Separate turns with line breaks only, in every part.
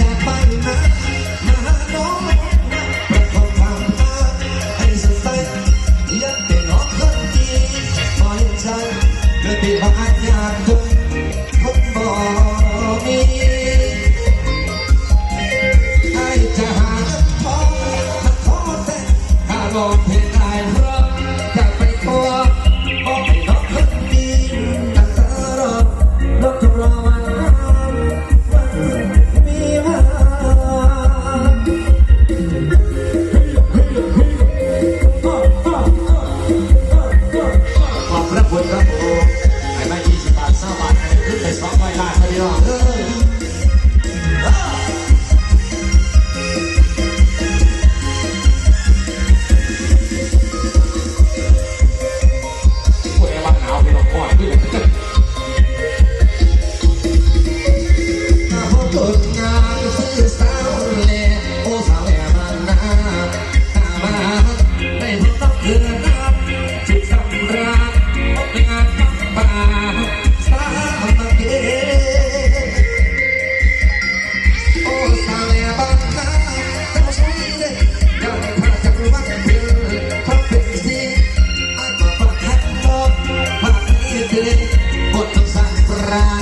จากไปนะมาหน้องประคองคามรักให้สดใสยันเป็นน้องคนดีพอเใจเมื่อปีว่าอาจยาก 야 กฤษบทคำสั่งปรา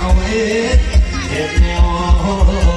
เอาเฮ็ดเฮ็ดแนว